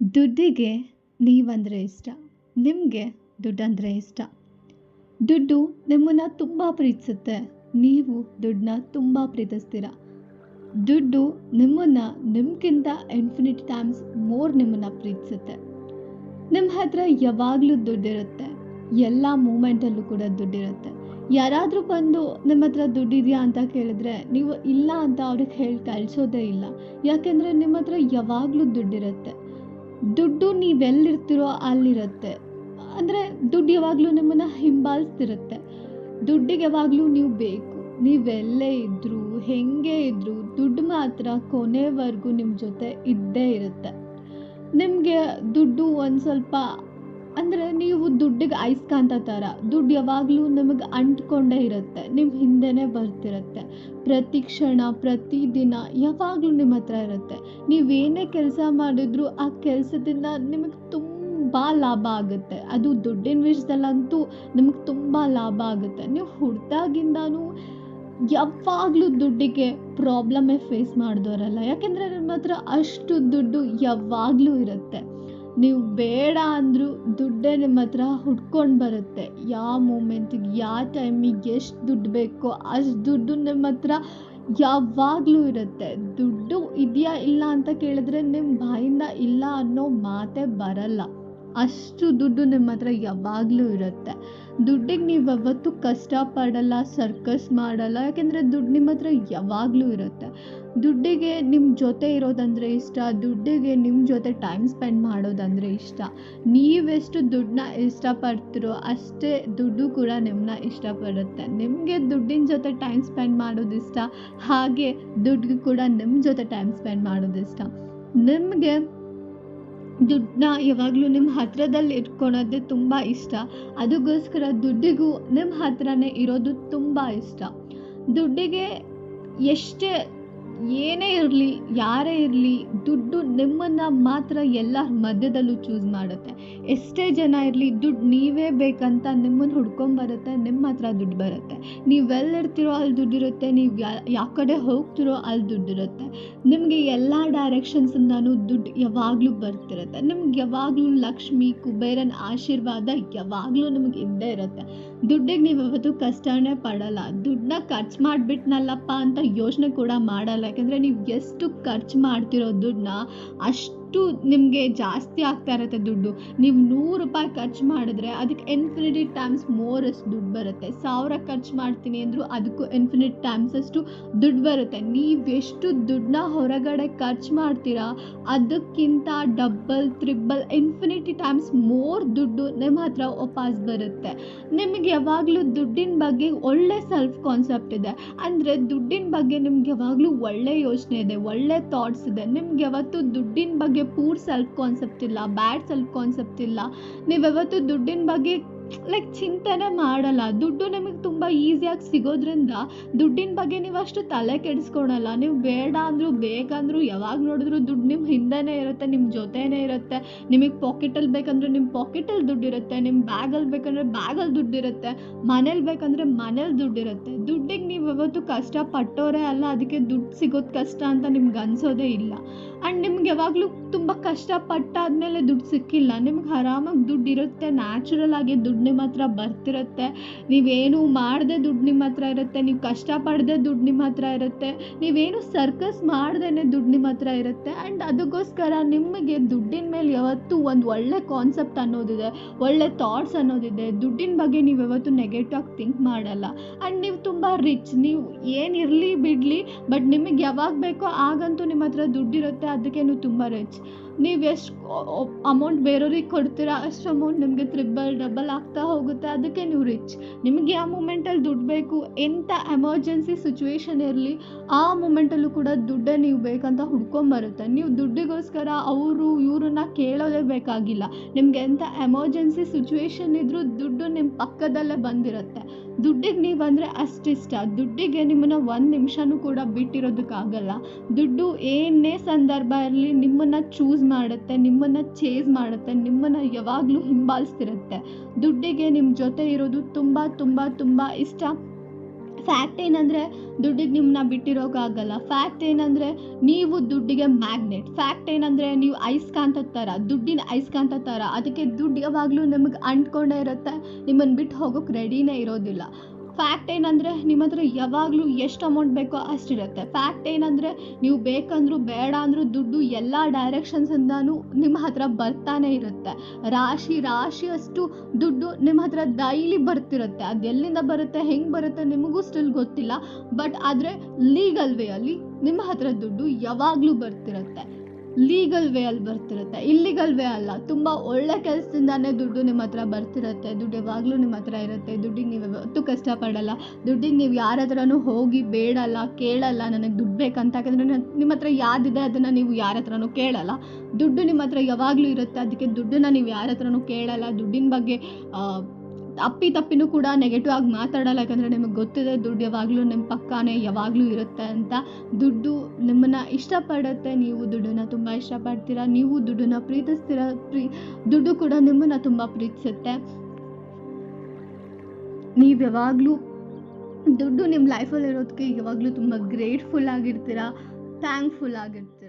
ದುಡ್ಡಿಗೆ ನೀವಂದರೆ ಇಷ್ಟ, ನಿಮಗೆ ದುಡ್ಡಂದರೆ ಇಷ್ಟ. ದುಡ್ಡು ನಿಮ್ಮನ್ನು ತುಂಬ ಪ್ರೀತಿಸುತ್ತೆ, ನೀವು ದುಡ್ಡನ್ನ ತುಂಬ ಪ್ರೀತಿಸ್ತೀರ. ದುಡ್ಡು ನಿಮ್ಮನ್ನು, ನಿಮ್ಗಿಂತ ಇನ್ಫಿನಿಟ್ ಟೈಮ್ಸ್ ಮೋರ್ ನಿಮ್ಮನ್ನು ಪ್ರೀತಿಸುತ್ತೆ. ನಿಮ್ಮ ಹತ್ರ ಯಾವಾಗಲೂ ದುಡ್ಡಿರುತ್ತೆ, ಎಲ್ಲ ಮೂಮೆಂಟಲ್ಲೂ ಕೂಡ ದುಡ್ಡಿರುತ್ತೆ. ಯಾರಾದರೂ ಬಂದು ನಿಮ್ಮ ಹತ್ರ ದುಡ್ಡಿದೆಯಾ ಅಂತ ಕೇಳಿದ್ರೆ, ನೀವು ಇಲ್ಲ ಅಂತ ಅವ್ರಿಗೆ ಹೇಳಿ ಕಳಿಸೋದೇ ಇಲ್ಲ. ಯಾಕೆಂದರೆ ನಿಮ್ಮ ಹತ್ರ ಯಾವಾಗಲೂ ದುಡ್ಡಿರುತ್ತೆ. ದುಡ್ಡು ನೀವೆಲ್ಲಿರ್ತೀರೋ ಅಲ್ಲಿರುತ್ತೆ. ಅಂದರೆ ದುಡ್ಡು ಯಾವಾಗಲೂ ನಿಮ್ಮನ್ನು ಹಿಂಬಾಲಿಸ್ತಿರುತ್ತೆ. ದುಡ್ಡಿಗೆ ಯಾವಾಗಲೂ ನೀವು ಬೇಕು. ನೀವೆಲ್ಲೇ ಇದ್ದರೂ ಹೆಂಗೆ ಇದ್ದರೂ ದುಡ್ಡು ಮಾತ್ರ ಕೊನೆವರೆಗೂ ನಿಮ್ಮ ಜೊತೆ ಇದ್ದೇ ಇರುತ್ತೆ. ನಿಮಗೆ ದುಡ್ಡು ಒಂದು ಸ್ವಲ್ಪ ಅಂದರೆ ನೀವು ದುಡ್ಡಿಗೆ ಅಯಸ್ಕಾಂತ ಥರ ದುಡ್ಡು ಯಾವಾಗಲೂ ನಿಮಗೆ ಅಂಟಿಕೊಂಡೇ ಇರುತ್ತೆ. ನಿಮ್ಮ ಹಿಂದೆನೇ ಬರ್ತಿರುತ್ತೆ. ಪ್ರತಿ ಕ್ಷಣ, ಪ್ರತಿ ದಿನ ಯಾವಾಗಲೂ ನಿಮ್ಮ ಹತ್ರ ಇರುತ್ತೆ. ನೀವೇನೇ ಕೆಲಸ ಮಾಡಿದ್ರು ಆ ಕೆಲಸದಿಂದ ನಿಮಗೆ ತುಂಬ ಲಾಭ ಆಗುತ್ತೆ. ಅದು ದುಡ್ಡಿನ ವಿಷಯದಲ್ಲಂತೂ ನಿಮಗೆ ತುಂಬ ಲಾಭ ಆಗುತ್ತೆ. ನೀವು ಹುಡ್ದಾಗಿಂದನೂ ಯಾವಾಗಲೂ ದುಡ್ಡಿಗೆ ಪ್ರಾಬ್ಲಮೇ ಫೇಸ್ ಮಾಡಿದವರಲ್ಲ ಯಾಕೆಂದರೆ ನಿಮ್ಮ ಹತ್ರ ಅಷ್ಟು ದುಡ್ಡು ಯಾವಾಗಲೂ ಇರುತ್ತೆ. ನೀವು ಬೇಡ ಅಂದರೂ ದುಡ್ಡೇ ನಿಮ್ಮ ಹತ್ರ ಹುಡ್ಕೊಂಡು ಬರುತ್ತೆ. ಯಾವ ಮೂಮೆಂಟಿಗೆ ಯಾವ ಟೈಮಿಗೆ ಎಷ್ಟು ದುಡ್ಡು ಬೇಕೋ ಅಷ್ಟು ದುಡ್ಡು ನಿಮ್ಮ ಹತ್ರ ಯಾವಾಗಲೂ ಇರುತ್ತೆ. ದುಡ್ಡು ಇದೆಯಾ ಇಲ್ಲ ಅಂತ ಕೇಳಿದ್ರೆ ನಿಮ್ಮ ಬಾಯಿಂದ ಇಲ್ಲ ಅನ್ನೋ ಮಾತೇ ಬರಲ್ಲ. ಅಷ್ಟು ದುಡ್ಡು ನಿಮ್ಮ ಹತ್ರ ಯಾವಾಗಲೂ ಇರುತ್ತೆ. ದುಡ್ಡಿಗೆ ನೀವು ಯಾವತ್ತೂ ಕಷ್ಟಪಡಲ್ಲ, ಸರ್ಕಸ್ ಮಾಡಲ್ಲ. ಯಾಕೆಂದರೆ ದುಡ್ಡು ನಿಮ್ಮ ಹತ್ರ ಯಾವಾಗಲೂ ಇರುತ್ತೆ. ದುಡ್ಡಿಗೆ ನಿಮ್ಮ ಜೊತೆ ಇರೋದಂದರೆ ಇಷ್ಟ, ದುಡ್ಡಿಗೆ ನಿಮ್ಮ ಜೊತೆ ಟೈಮ್ ಸ್ಪೆಂಡ್ ಮಾಡೋದಂದರೆ ಇಷ್ಟ. ನೀವೆಷ್ಟು ದುಡ್ಡನ್ನ ಇಷ್ಟಪಡ್ತೀರೋ ಅಷ್ಟೇ ದುಡ್ಡು ಕೂಡ ನಿಮ್ಮನ್ನ ಇಷ್ಟಪಡುತ್ತೆ. ನಿಮಗೆ ದುಡ್ಡಿನ ಜೊತೆ ಟೈಮ್ ಸ್ಪೆಂಡ್ ಮಾಡೋದು ಇಷ್ಟ, ಹಾಗೆ ದುಡ್ಡು ಕೂಡ ನಿಮ್ಮ ಜೊತೆ ಟೈಮ್ ಸ್ಪೆಂಡ್ ಮಾಡೋದು ಇಷ್ಟ. ನಿಮಗೆ ದುಡ್ಡನ್ನ ಯಾವಾಗಲೂ ನಿಮ್ಮ ಹತ್ರದಲ್ಲಿ ಇಟ್ಕೊಳೋದೇ ತುಂಬ ಇಷ್ಟ. ಅದಕ್ಕೋಸ್ಕರ ದುಡ್ಡಿಗೂ ನಿಮ್ಮ ಹತ್ರನೇ ಇರೋದು ತುಂಬ ಇಷ್ಟ. ದುಡ್ಡಿಗೆ ಎಷ್ಟೇ ಏನೇ ಇರಲಿ ಯಾರೇ ಇರಲಿ ದುಡ್ಡು ನಿಮ್ಮನ್ನು ಮಾತ್ರ ಎಲ್ಲರ ಮಧ್ಯದಲ್ಲೂ ಚೂಸ್ ಮಾಡುತ್ತೆ. ಎಷ್ಟೇ ಜನ ಇರಲಿ, ದುಡ್ಡು ನೀವೇ ಬೇಕಂತ ನಿಮ್ಮನ್ನು ಹುಡ್ಕೊಂಬರುತ್ತೆ ನಿಮ್ಮ ಹತ್ರ ದುಡ್ಡು ಬರುತ್ತೆ. ನೀವೆಲ್ಲಿರ್ತೀರೋ ಅಲ್ಲಿ ದುಡ್ಡಿರುತ್ತೆ ನೀವು ಯಾವ ಕಡೆ ಹೋಗ್ತಿರೋ, ಅಲ್ಲಿ ದುಡ್ಡಿರುತ್ತೆ ನಿಮಗೆ ಎಲ್ಲ ಡೈರೆಕ್ಷನ್ಸಿಂದನೂ ದುಡ್ಡು ಯಾವಾಗಲೂ ಬರ್ತಿರುತ್ತೆ. ನಿಮ್ಗೆ ಯಾವಾಗಲೂ ಲಕ್ಷ್ಮಿ, ಕುಬೇರನ ಆಶೀರ್ವಾದ ಯಾವಾಗಲೂ ನಿಮಗೆ ಇದ್ದೇ ಇರುತ್ತೆ. ದುಡ್ಡಿಗೆ ನೀವು ಯಾವತ್ತೂ ಕಷ್ಟನೇ ಪಡಲ್ಲ. ದುಡ್ಡನ್ನ ಖರ್ಚು ಮಾಡಿಬಿಟ್ನಲ್ಲಪ್ಪ ಅಂತ ಯೋಚನೆ ಕೂಡ ಮಾಡಲ್ಲ. ಯಾಕೆಂದರೆ ನೀವು ಎಷ್ಟು ಖರ್ಚು ಮಾಡ್ತಿರೋ ದುಡ್ಡನ್ನ as ಅಷ್ಟು ನಿಮಗೆ ಜಾಸ್ತಿ ಆಗ್ತಾ ಇರುತ್ತೆ ದುಡ್ಡು. ನೀವು ನೂರು ರೂಪಾಯಿ ಖರ್ಚು ಮಾಡಿದ್ರೆ ಅದಕ್ಕೆ ಇನ್ಫಿನಿಟಿ ಟೈಮ್ಸ್ ಮೋರಷ್ಟು ದುಡ್ಡು ಬರುತ್ತೆ. ಸಾವಿರ ಖರ್ಚು ಮಾಡ್ತೀನಿ ಅಂದರೂ ಅದಕ್ಕೂ ಇನ್ಫಿನಿಟ್ ಟೈಮ್ಸ್ ಅಷ್ಟು ದುಡ್ಡು ಬರುತ್ತೆ. ನೀವು ಎಷ್ಟು ದುಡ್ಡನ್ನ ಹೊರಗಡೆ ಖರ್ಚು ಮಾಡ್ತೀರಾ, ಅದಕ್ಕಿಂತ double triple infinity times more ದುಡ್ಡು ನಿಮ್ಮ ಹತ್ರ ವಾಪಸ್ ಬರುತ್ತೆ. ನಿಮಗೆ ಯಾವಾಗಲೂ ದುಡ್ಡಿನ ಬಗ್ಗೆ ಒಳ್ಳೆ ಸೆಲ್ಫ್ ಕಾನ್ಸೆಪ್ಟ್ ಇದೆ. ಅಂದರೆ ದುಡ್ಡಿನ ಬಗ್ಗೆ ನಿಮ್ಗೆ ಯಾವಾಗಲೂ ಒಳ್ಳೆ ಯೋಚನೆ ಇದೆ, ಒಳ್ಳೆ ಥಾಟ್ಸ್ ಇದೆ. ನಿಮ್ಗೆ ಯಾವತ್ತೂ ದುಡ್ಡಿನ ಬಗ್ಗೆ ಪೂರ್ ಸೆಲ್ಫ್ ಕಾನ್ಸೆಪ್ಟ್ ಇಲ್ಲ ಬ್ಯಾಡ್ ಸೆಲ್ಫ್ ಕಾನ್ಸೆಪ್ಟ್ ಇಲ್ಲ. ನೀವು ಯಾವತ್ತೂ ದುಡ್ಡಿನ ಬಗ್ಗೆ ಲೈಕ್ ಚಿಂತನೆ ಮಾಡಲ್ಲ. ದುಡ್ಡು ನಿಮಗೆ ತುಂಬ ಈಸಿಯಾಗಿ ಸಿಗೋದ್ರಿಂದ ದುಡ್ಡಿನ ಬಗ್ಗೆ ನೀವು ಅಷ್ಟು ತಲೆ ಕೆಡಿಸ್ಕೊಳಲ್ಲ. ನೀವು ಬೇಡ ಅಂದರೂ ಬೇಕಂದ್ರೂ ಯಾವಾಗ ನೋಡಿದ್ರು ದುಡ್ಡು ನಿಮ್ಮ ಹಿಂದೆನೇ ಇರುತ್ತೆ ನಿಮ್ಮ ಜೊತೆನೇ ಇರುತ್ತೆ. ನಿಮಗೆ ಪಾಕೆಟಲ್ಲಿ ಬೇಕಂದ್ರೆ ನಿಮ್ಮ ಪಾಕೆಟಲ್ಲಿ ದುಡ್ಡು ಇರುತ್ತೆ. ನಿಮ್ಮ ಬ್ಯಾಗಲ್ಲಿ ಬೇಕಂದ್ರೆ ಬ್ಯಾಗಲ್ಲಿ ದುಡ್ಡು ಇರುತ್ತೆ. ಮನೇಲಿ ಬೇಕಂದ್ರೆ ಮನೇಲಿ ದುಡ್ಡು ಇರುತ್ತೆ. ದುಡ್ಡಿಗೆ ನೀವು ಯಾವತ್ತೂ ಕಷ್ಟಪಟ್ಟೋರೇ ಅಲ್ಲ, ಅದಕ್ಕೆ ದುಡ್ಡು ಸಿಗೋದು ಕಷ್ಟ ಅಂತ ನಿಮ್ಗೆ ಅನ್ಸೋದೇ ಇಲ್ಲ. ಆ್ಯಂಡ್ ನಿಮ್ಗೆ ಯಾವಾಗಲೂ ತುಂಬ ಕಷ್ಟಪಟ್ಟಾದ್ಮೇಲೆ ದುಡ್ಡು ಸಿಕ್ಕಿಲ್ಲ. ನಿಮ್ಗೆ ಆರಾಮಾಗಿ ದುಡ್ಡು ಇರುತ್ತೆ ನ್ಯಾಚುರಲ್ ಆಗಿ ದುಡ್ಡು ನಿಮ್ಮ ಹತ್ರ ಬರ್ತಿರುತ್ತೆ. ನೀವೇನು ಮಾಡದೆ ದುಡ್ಡು ನಿಮ್ಮ ಹತ್ರ ಇರುತ್ತೆ, ನೀವು ಕಷ್ಟಪಡದೆ ದುಡ್ಡು ನಿಮ್ಮ ಹತ್ರ ಇರುತ್ತೆ, ನೀವೇನು ಸರ್ಕಸ್ ಮಾಡ್ದೇ ದುಡ್ಡು ನಿಮ್ಮ ಹತ್ರ ಇರುತ್ತೆ ಆ್ಯಂಡ್ ಅದಕ್ಕೋಸ್ಕರ ನಿಮಗೆ ದುಡ್ಡಿನ ಮೇಲೆ ಯಾವತ್ತೂ ಒಂದು ಒಳ್ಳೆ ಕಾನ್ಸೆಪ್ಟ್ ಅನ್ನೋದಿದೆ, ಒಳ್ಳೆ ಥಾಟ್ಸ್ ಅನ್ನೋದಿದೆ. ದುಡ್ಡಿನ ಬಗ್ಗೆ ನೀವು ಯಾವತ್ತೂ ನೆಗೆಟಿವ್ ಆಗಿ ಥಿಂಕ್ ಮಾಡಲ್ಲ. ಆ್ಯಂಡ್ ನೀವು ತುಂಬ ರಿಚ್ ನೀವು ಏನಿರಲಿ ಬಿಡಲಿ ಬಟ್ ನಿಮಗೆ ಯಾವಾಗ ಬೇಕೋ ಆಗಂತೂ ನಿಮ್ಮ ಹತ್ರ ದುಡ್ಡಿರುತ್ತೆ, ಅದಕ್ಕೆ ನೀವು ತುಂಬ ರಿಚ್ ನೀವು ಎಷ್ಟು ಅಮೌಂಟ್ ಬೇರೆಯವ್ರಿಗೆ ಕೊಡ್ತೀರಾ, ಅಷ್ಟು ಅಮೌಂಟ್ ನಿಮಗೆ ತ್ರಿಬಲ್ ಡಬಲ್ ಆಗ್ತಾ ಹೋಗುತ್ತೆ, ಅದಕ್ಕೆ ನೀವು ರಿಚ್ ನಿಮಗೆ ಯಾವ ಮೂಮೆಂಟಲ್ಲಿ ದುಡ್ಡು ಬೇಕು ಎಂಥ ಎಮರ್ಜೆನ್ಸಿ ಸಿಚುವೇಶನ್ ಇರಲಿ, ಆ ಮೂಮೆಂಟಲ್ಲೂ ಕೂಡ ದುಡ್ಡೇ ನೀವು ಬೇಕಂತ ಹುಡ್ಕೊಂಬರುತ್ತೆ ನೀವು ದುಡ್ಡಿಗೋಸ್ಕರ ಅವರು, ಇವ್ರನ್ನ ಕೇಳೋದೇ ಬೇಕಾಗಿಲ್ಲ. ನಿಮ್ಗೆ ಎಂಥ ಎಮರ್ಜೆನ್ಸಿ ಸಿಚುವೇಶನ್ ಇದ್ದರೂ ದುಡ್ಡು ನಿಮ್ಮ ಪಕ್ಕದಲ್ಲೇ ಬಂದಿರುತ್ತೆ. ದುಡ್ಡಿಗೆ ನೀವು ಅಂದರೆ ಅಷ್ಟಿಷ್ಟ. ದುಡ್ಡಿಗೆ ನಿಮ್ಮನ್ನು ಒಂದು ನಿಮಿಷನೂ ಕೂಡ ಬಿಟ್ಟಿರೋದಕ್ಕಾಗಲ್ಲ. ದುಡ್ಡು ಏನೇ ಸಂದರ್ಭ ಇರಲಿ ನಿಮ್ಮನ್ನು ಚೂಸ್ ಮಾಡುತ್ತೆ, ನಿಮ್ಮನ್ನು ಚೇಸ್ ಮಾಡುತ್ತೆ, ನಿಮ್ಮನ್ನು ಯಾವಾಗಲೂ ಹಿಂಬಾಲಿಸ್ತಿರುತ್ತೆ. ದುಡ್ಡಿಗೆ ನಿಮ್ಮ ಜೊತೆ ಇರೋದು ತುಂಬ ತುಂಬ ತುಂಬ ಇಷ್ಟ. ಫ್ಯಾಕ್ಟ್ ಏನಂದರೆ ದುಡ್ಡಿಗೆ ನಿಮ್ಮನ್ನ ಬಿಟ್ಟಿರೋಕ್ಕಾಗಲ್ಲ ಫ್ಯಾಕ್ಟ್ ಏನಂದರೆ ನೀವು ದುಡ್ಡಿಗೆ ಮ್ಯಾಗ್ನೆಟ್ ಫ್ಯಾಕ್ಟ್ ಏನಂದರೆ ನೀವು ಅಯಸ್ಕಾಂತ ಥರ ದುಡ್ಡಿನ ಐಸ್ಕಾಂತ ಥರ ಅದಕ್ಕೆ ದುಡ್ಡು ಯಾವಾಗಲೂ ನಿಮಗೆ ಅಂಟ್ಕೊಂಡೇ ಇರುತ್ತೆ. ನಿಮ್ಮನ್ನು ಬಿಟ್ಟು ಹೋಗೋಕೆ ರೆಡಿನೇ ಇರೋದಿಲ್ಲ. ಫ್ಯಾಕ್ಟ್ ಏನಂದರೆ ನಿಮ್ಮ ಹತ್ರ ಯಾವಾಗಲೂ ಎಷ್ಟು ಅಮೌಂಟ್ ಬೇಕೋ ಅಷ್ಟಿರುತ್ತೆ ಫ್ಯಾಕ್ಟ್ ಏನಂದರೆ ನೀವು ಬೇಕಂದ್ರೂ ಬೇಡ ಅಂದರೂ ದುಡ್ಡು ಎಲ್ಲ ಡೈರೆಕ್ಷನ್ಸಿಂದನೂ ನಿಮ್ಮ ಹತ್ರ ಬರ್ತಾನೆ ಇರುತ್ತೆ. ರಾಶಿ ರಾಶಿಯಷ್ಟು ದುಡ್ಡು ನಿಮ್ಮ ಹತ್ರ ಡೈಲಿ ಬರ್ತಿರುತ್ತೆ. ಅದು ಎಲ್ಲಿಂದ ಬರುತ್ತೆ, ಹೆಂಗೆ ಬರುತ್ತೆ ನಿಮಗೂ ಸ್ಟಿಲ್ ಗೊತ್ತಿಲ್ಲ. ಬಟ್ ಆದರೆ ಲೀಗಲ್ ವೇಯಲ್ಲಿ ನಿಮ್ಮ ಹತ್ರ ದುಡ್ಡು ಯಾವಾಗಲೂ ಬರ್ತಿರುತ್ತೆ. ಲೀಗಲ್ ವೇ ಅಲ್ಲಿ ಬರ್ತಿರುತ್ತೆ. ಇಲ್ಲಿಗಲ್ ವೇ ಅಲ್ಲ. ತುಂಬ ಒಳ್ಳೆ ಕೆಲಸದಿಂದಾನೇ ದುಡ್ಡು ನಿಮ್ಮ ಹತ್ರ ಬರ್ತಿರುತ್ತೆ. ದುಡ್ಡು ಯಾವಾಗಲೂ ನಿಮ್ಮ ಹತ್ರ ಇರುತ್ತೆ. ದುಡ್ಡಿಗೆ ನೀವು ಯಾವತ್ತೂ ಕಷ್ಟಪಡಲ್ಲ. ದುಡ್ಡಿಗೆ ನೀವು ಯಾರ ಹತ್ರನೂ ಹೋಗಿ ಬೇಡಲ್ಲ, ಕೇಳಲ್ಲ. ನನಗೆ ದುಡ್ಡು ಬೇಕಂತ ಯಾಕಂದರೆ ನಿಮ್ಮ ಹತ್ರ ಯಾವ್ದಿದೆ ಅದನ್ನು ನೀವು ಯಾರ ಹತ್ರನೂ ಕೇಳಲ್ಲ. ದುಡ್ಡು ನಿಮ್ಮ ಹತ್ರ ಯಾವಾಗಲೂ ಇರುತ್ತೆ. ಅದಕ್ಕೆ ದುಡ್ಡನ್ನ ನೀವು ಯಾರ ಹತ್ರನೂ ಕೇಳಲ್ಲ. ದುಡ್ಡಿನ ಬಗ್ಗೆ ಅಪ್ಪಿ ತಪ್ಪಿನೂ ಕೂಡ ನೆಗೆಟಿವ್ ಆಗಿ ಮಾತಾಡಲ್ಲ, ಯಾಕಂದರೆ ನಿಮಗೆ ಗೊತ್ತಿದೆ, ದುಡ್ಡು ಯಾವಾಗಲೂ ನಿಮ್ಮ ಪಕ್ಕನೇ, ಯಾವಾಗಲೂ ಇರುತ್ತೆ ಅಂತ. ದುಡ್ಡು ನಿಮ್ಮನ್ನು ಇಷ್ಟಪಡುತ್ತೆ, ನೀವು ದುಡ್ಡನ್ನು ತುಂಬ ಇಷ್ಟಪಡ್ತೀರಾ, ನೀವು ದುಡ್ಡನ್ನು ಪ್ರೀತಿಸ್ತೀರ, ಪ್ರೀ, ದುಡ್ಡು ಕೂಡ ನಿಮ್ಮನ್ನು ತುಂಬ ಪ್ರೀತಿಸುತ್ತೆ. ನೀವು ಯಾವಾಗಲೂ ದುಡ್ಡು ನಿಮ್ಮ ಲೈಫಲ್ಲಿ ಇರೋದಕ್ಕೆ ಯಾವಾಗಲೂ ತುಂಬ ಗ್ರೇಟ್ಫುಲ್ ಆಗಿರ್ತೀರಾ ಥ್ಯಾಂಕ್ಫುಲ್ ಆಗಿರ್ತೀರ.